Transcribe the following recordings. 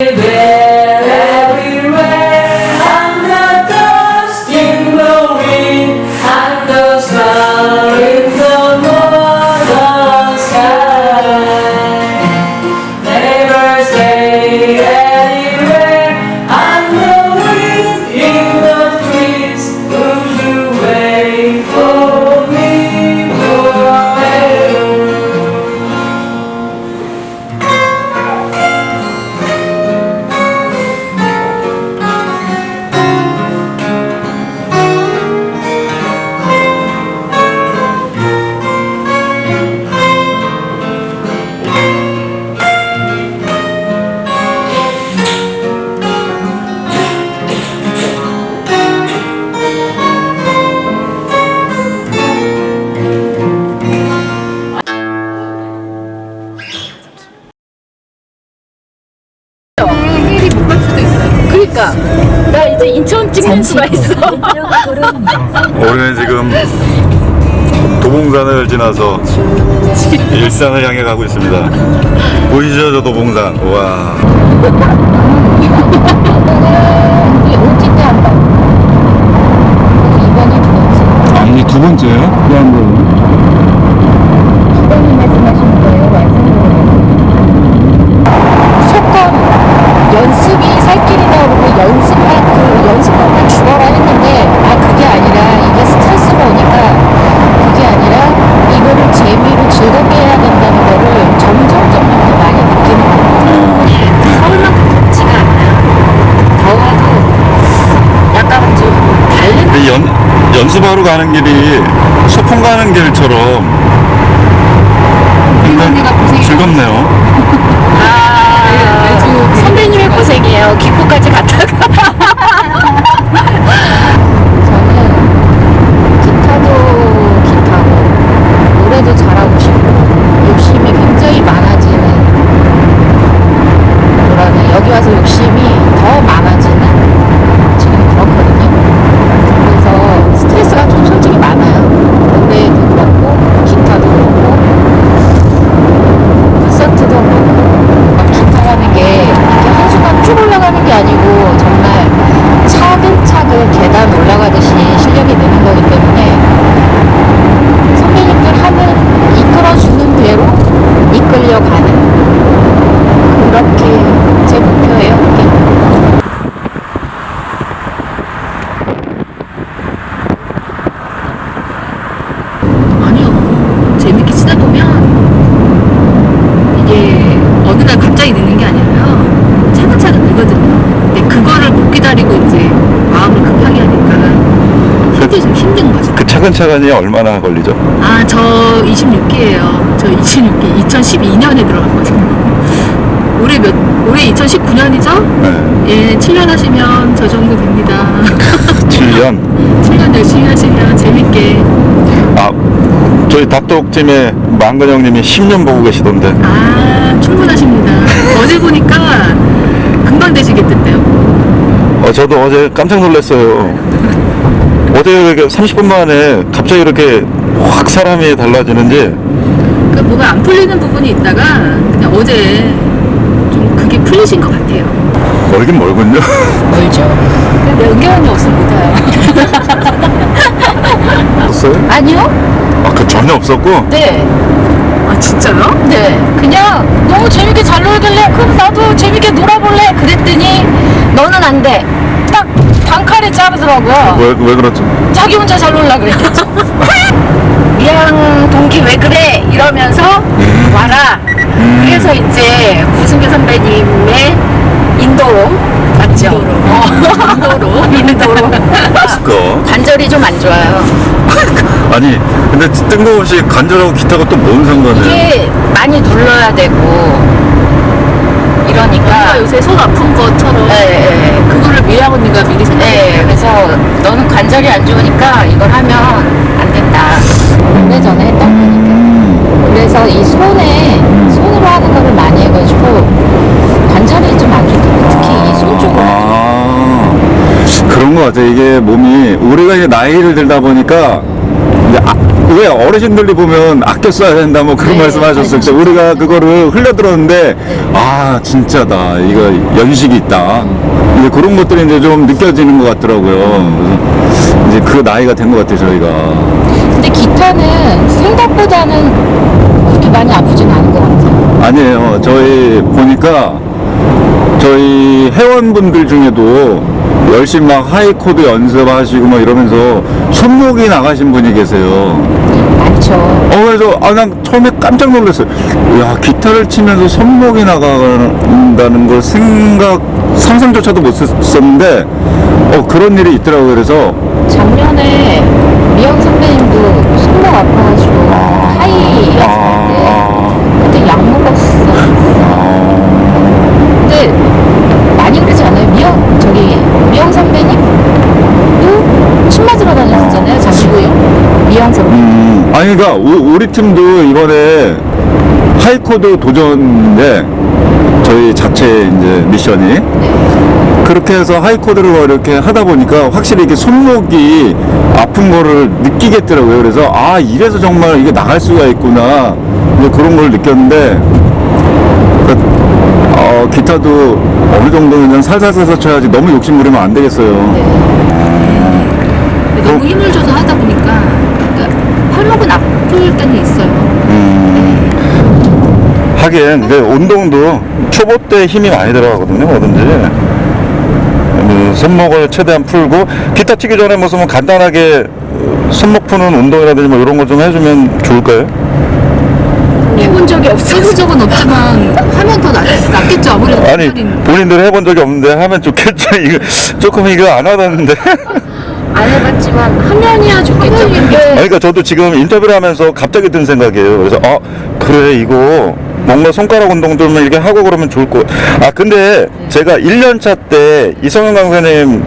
Yeah. 인천 찍는 수가 있어. 올해는 지금 도봉산을 지나서 일산을 향해 가고 있습니다. 보이시죠, 저 도봉산? 와. 이번이 두 번째. 아니 두 번째요? 왜한 거예 가는 길이 소풍 가는 길처럼 굉장히 즐겁네요. 아, 선배님의 고생이에요. 기포까지 갔다가. 저는 기타도 기타고 노래도 잘하고 싶고 욕심이 굉장히 많아지는 뭐라네 여기 와서 욕심이 더 많아지는 지금 그렇거든요. 그래서 스트레스가 좀 솔직히 많아요. 노래도 그렇고 기타도 그렇고 콘서트도 그렇고 막 기타라는 게 이렇게 한순간 쭉 올라가는 게 아니고 정말 차근차근 계단 올라가듯이 실력이 느는 거기 때문에 선배님들 하는 이끌어주는 대로 이끌려가는 그렇게 제 목표예요 그게. 아니요. 재밌게 치다 보면 이게 어느 날 갑자기 느는 게 아니라요. 차근차근 늘거든요. 근데 그거를 못 기다리고 이제 마음을 급하게 하니까 힘들, 힘든 거죠. 그 차근차근이 얼마나 걸리죠? 아, 저 26기예요. 저 26기. 2012년에 들어갔거든요. 올해 몇, 올해 2019년이죠? 네. 예, 7년 하시면 저 정도 됩니다. 7년. 7년 열심히 하시면 재밌게. 아, 저희 닭독팀의 망근 형님이 10년 보고 계시던데. 아, 충분하십니다. 어제 보니까 금방 되시겠던데요. 어, 저도 어제 깜짝 놀랐어요. 어제 이렇게 30분 만에 갑자기 이렇게 확 사람이 달라지는지 그 뭐가 안 풀리는 부분이 있다가 그냥 어제 좀 그게 풀리신 것 같아요. 멀긴 멀군요. 멀죠. 근데 은경이 없으면 못해요. 없어요? 아니요? 아, 그 전혀 없었고? 네. 아, 진짜요? 네, 그냥 너무 재밌게 잘 놀길래 그럼 나도 재밌게 놀아볼래 그랬더니 너는 안 돼. 딱 단칼에 자르더라고요. 왜, 왜 그렇죠? 자기 혼자 잘 놀라 그랬겠죠. 미양 동기 왜 그래 이러면서 와라. 그래서 이제 구승규 선배님의 인도로 맞죠? 인도로. 인도로. 거. 관절이 좀 안 좋아요. 아니, 근데 뜬금없이 간절하고 기타가 또 뭔 상관이에요? 이게 많이 눌러야 되고 이러니까. 제가 요새 손 아픈 것처럼 네, 네. 그거를 미양 언니가 미리 생각해. 네, 그래서 너는 관절이 안 좋으니까 이걸 하면 안 된다. 오래 전에 했던 거니까. 그래서 이 손에, 손으로 하는 거를 많이 해가지고 관절이 좀 안 좋다. 특히 이 손 쪽으로. 아, 그런 거 같아. 이게 몸이, 우리가 이제 나이를 들다 보니까 이제 아, 왜 어르신들이 보면 아껴 써야 된다 뭐 그런 네, 말씀하셨을 때. 우리가 그거를 흘려 들었는데 아 진짜다. 이거 연식이 있다. 이제 그런 것들이 이제 좀 느껴지는 것 같더라고요. 그래서 이제 그 나이가 된 것 같아요 저희가. 근데 기타는 생각보다는 그렇게 많이 아프진 않은 것 같아요. 아니에요. 저희 보니까 저희 회원분들 중에도 열심히 막 하이코드 연습하시고 막 이러면서 손목이 나가신 분이 계세요 많죠. 어 그래서 아 난 처음에 깜짝 놀랐어요. 야 기타를 치면서 손목이 나간다는 걸 생각 상상조차도 못 했었는데 어 그런 일이 있더라고요. 그래서 작년에 미영 선배님도 손목 아파가지고 하이였을 때 아, 그때 약 먹었어. 근데 많이 그러지 않아요? 미영 저기 미영 선배님도 침 맞으러 다녔었잖아요. 장기구요 미영 선배. 음, 아니 그러니까 우, 우리 팀도 이번에 하이코드 도전인데 저희 자체 이제 미션이. 그렇게 해서 하이코드를 뭐 이렇게 하다 보니까 확실히 이게 손목이 아픈 거를 느끼겠더라고요. 그래서 아 이래서 정말 이게 나갈 수가 있구나. 이제 그런 걸 느꼈는데 그, 어, 기타도 어느 정도는 그냥 살살살살 쳐야지 너무 욕심 부리면 안 되겠어요. 근데 너무 힘을 줘서 하다 보니까 팔목은 아플 때는 있어요. 음, 하긴 근데 운동도 초보 때 힘이 많이 들어가거든요 뭐든지 음, 손목을 최대한 풀고 기타 치기 전에 무슨 뭐 간단하게 어, 손목 푸는 운동이라든지 뭐 이런 거 좀 해주면 좋을까요? 해본 적이 없어. 해본 적은 없지만 하면 더 낫, 낫겠죠. 아무래도 아니 본인들 해본 적이 없는데 하면 좋겠죠 이거 조금 이거 안 하다는데 안 해봤지만 하면이야 근데 그러니까 저도 지금 인터뷰를 하면서 갑자기 든 생각이에요. 그래서 아 그래 이거 뭔가 손가락 운동 좀 이렇게 하고 그러면 좋을 것. 아 근데 제가 1년 차 때 이성현 강사님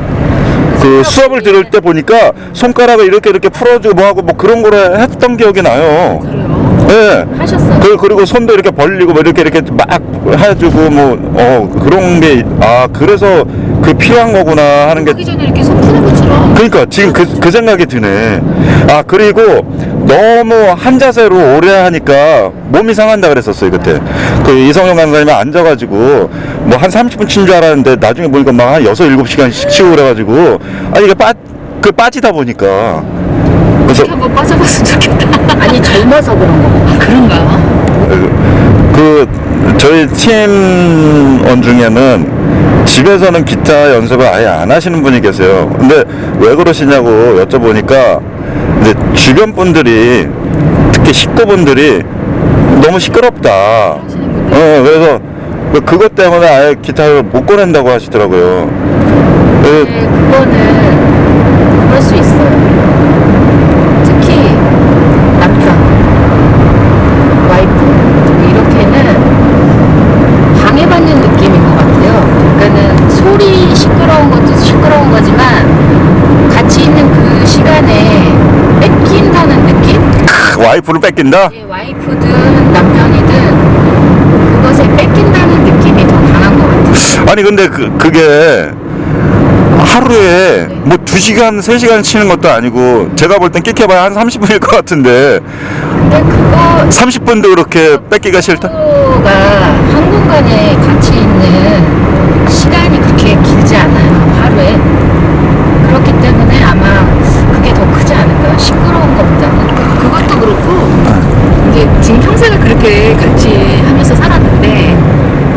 그 수업을 들을 때 보니까 손가락을 이렇게 이렇게 풀어주고 뭐 하고 뭐 그런 거를 했던 기억이 나요. 예. 하셨어요. 그, 그리고 손도 이렇게 벌리고 뭐 이렇게 이렇게 막 해주고 뭐, 어, 그런 게, 아, 그래서 그 필요한 거구나 하는 게 하기 전에 이렇게 손 푸는 것처럼 그러니까 지금 그, 그 생각이 드네. 아 그리고 너무 한 자세로 오래 하니까 몸이 상한다 그랬었어요 그때. 그 이성용 강사님이 앉아가지고 뭐 한 30분 친 줄 알았는데 나중에 보니까 막 한 6, 7시간씩 치고 그래가지고 아 이게 빠, 그 빠지다 보니까 그래서 한번 빠져봤으면 좋겠다. 아니 젊어서 그런 거. 아, 그런가? 그 저희 팀원 중에는 집에서는 기타 연습을 아예 안 하시는 분이 계세요. 근데 왜 그러시냐고 여쭤보니까 이제 주변 분들이 특히 식구분들이 너무 시끄럽다. 어, 그래서 그- 그것 때문에 아예 기타를 못 꺼낸다고 하시더라고요. 그- 네, 그거는 그럴 수 있어요. 특히 남편, 와이프 이렇게는 방해받는 느낌인 것 같아요. 그러니까는 소리 시끄러운 것도 시끄러운 거지만 같이 있는 그 시간에 뺏긴다는 느낌? 와이프를 뺏긴다? 예, 와이프든 남편이든 그것에 뺏긴다는 느낌이 더 강한 것 같아요. 아니 근데 그, 그게 하루에 뭐 2시간, 3시간 치는 것도 아니고 제가 볼 땐 끼켜봐야 한 30분일 것 같은데 근데 그거 30분도 그렇게 뺏기가 싫다? 친구가 한 공간에 같이 있는 시간이 그렇게 길지 않아요 하루에 그렇기 때문에 아마 그게 더 크지 않을까요 시끄러운 것보다는 그것도 그렇고 이제 지금 평생을 그렇게 같이 하면서 살았는데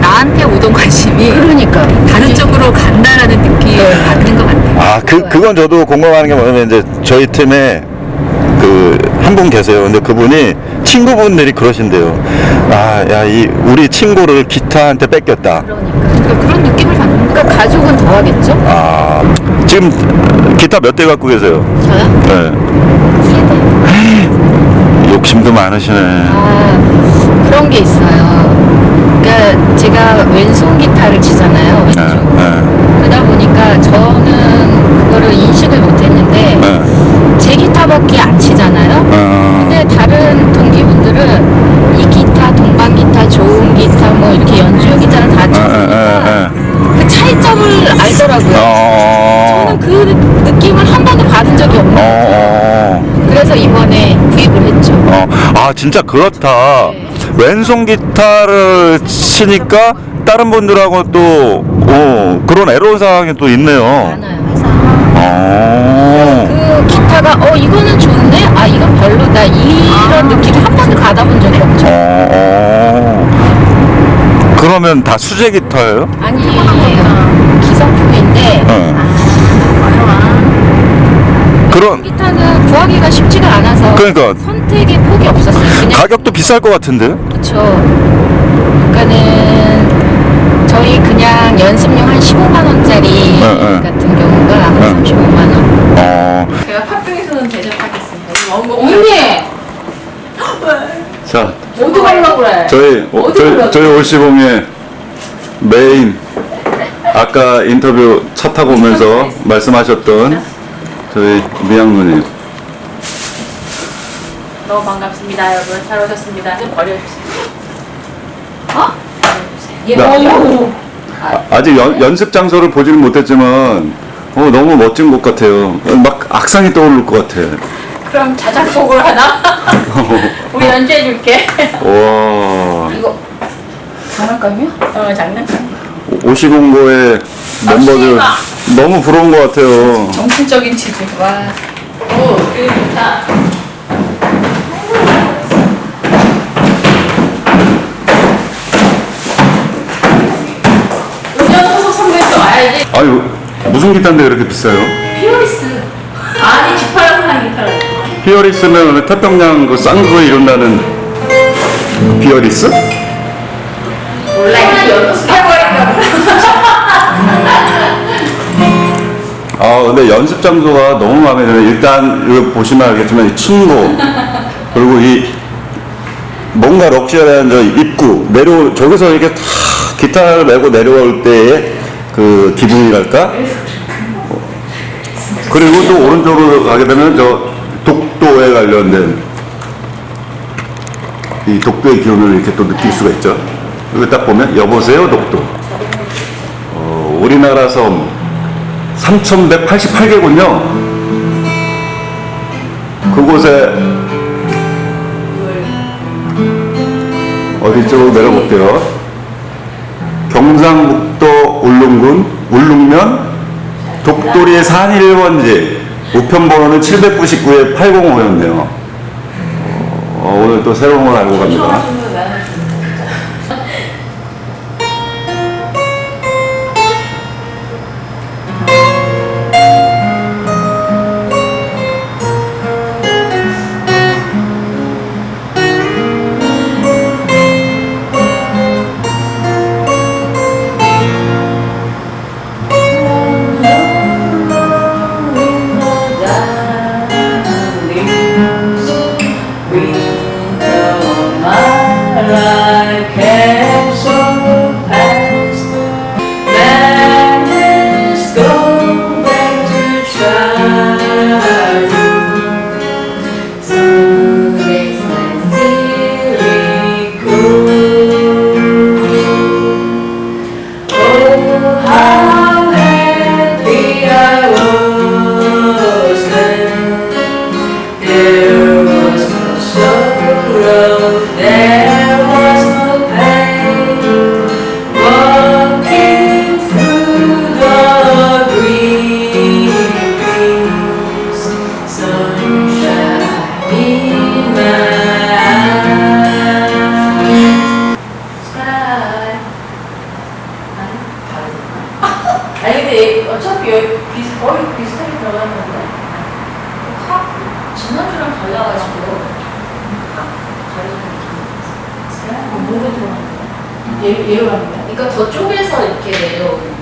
나한테 오던 관심이 그러니까 다른 쪽으로 간다라는 느낌을 네. 받는 것 같아요. 아, 그, 그건 저도 공감하는 게 뭐냐면 이제 저희 팀에 그 한 분 계세요. 근데 그분이 친구분들이 그러신대요. 아, 야, 이 우리 친구를 기타한테 뺏겼다. 그러니까 그러니까 그런 느낌을 받는 거 그러니까 가족은 더 하겠죠 아, 지금 기타 몇 대 갖고 계세요? 저요? 네. 세대 욕심도 많으시네. 아 그런 게 있어요 그러니까 제가 왼손 기타를 치잖아요 네, 왼쪽 네, 그러다 보니까 저는 그거를 인식을 못했는데 네. 제 기타밖에 안 치잖아요. 어, 근데 다른 동기분들은 이 기타, 동방 기타, 좋은 기타, 뭐 이렇게 연주용 기타를 다 쳐보니까. 그 차이점을 알더라고요. 어, 저는 그 느낌을 한 번도 받은 적이 어, 없는 거예요. 어, 그래서 이번에 아 진짜 그렇다. 네. 왼손 기타를 치니까 다른 분들하고 또 어, 그런 애로운 상황이 또 있네요. 많아요. 어. 그 기타가 어 이거는 좋은데 아 이건 별로다 이런 느낌이 한 번도 받아본 적이 없죠. 어. 그러면 다 수제 기타예요? 아니에요. 기성품인데 네. 그런 기타는 구하기가 쉽지가 않아서 그러니까 선택의 폭이 없었어요. 그냥 가격도 비쌀 것 같은데? 그렇죠. 그러니까는 저희 그냥 연습용 한 15만 원짜리 네, 네. 같은 경우가 한 네. 35만 원. 어. 제가 팥빙수는 대접하겠습니다. 원고 언니! 자, 어디 가려고 그래? 저희 어, 어디 저희, 저희 올시봉의 메인 아까 인터뷰 차 타고 오면서 말씀하셨던 저희 미양 누님. 너무 반갑습니다, 여러분. 잘 오셨습니다. 좀 버려주세요. 얘 나- 어우. 아, 아직 연, 연습 장소를 보지는 못했지만 어, 너무 멋진 곳 같아요. 막 악상이 떠오를 것 같아. 그럼 자작곡을 하나? 우리 연주해줄게. 와. 이거 장난감이야? 어, 장난감. 오시공고의 멤버들 씨가. 너무 부러운 것 같아요. 정신적인 치즈. 와. 오, 그게 좋다. 운전 선배도 와야지. 아유 무슨 기타인데 그렇게 비싸요? 피어리스. 아니, 하는 기타라. 피어리스면 태평양 그 쌍거 이룬다는 그 피어리스? 몰라, 이거 연습해버릴까 아 근데 연습 장소가 너무 마음에 들어요. 일단 이거 보시면 알겠지만 이 층고 그리고 이 뭔가 럭셔리한 저 입구 내려 저기서 이렇게 탁 기타를 메고 내려올 때의 그 기분이랄까? 그리고 또 오른쪽으로 가게 되면 저 독도에 관련된 이 독도의 기운을 이렇게 또 느낄 수가 있죠. 여기 딱 보면 여보세요 독도. 어, 우리나라 섬 3,188개군요. 그곳에 어디 쪽으로 내려볼게요. 경상북도 울릉군 울릉면 독도리의 산 1번지 우편 번호는 799에 805였네요. 어, 오늘 또 새로운 걸 알고 갑니다. love. 예로 갑니다. 그러니까 저쪽에서 이렇게 내려오는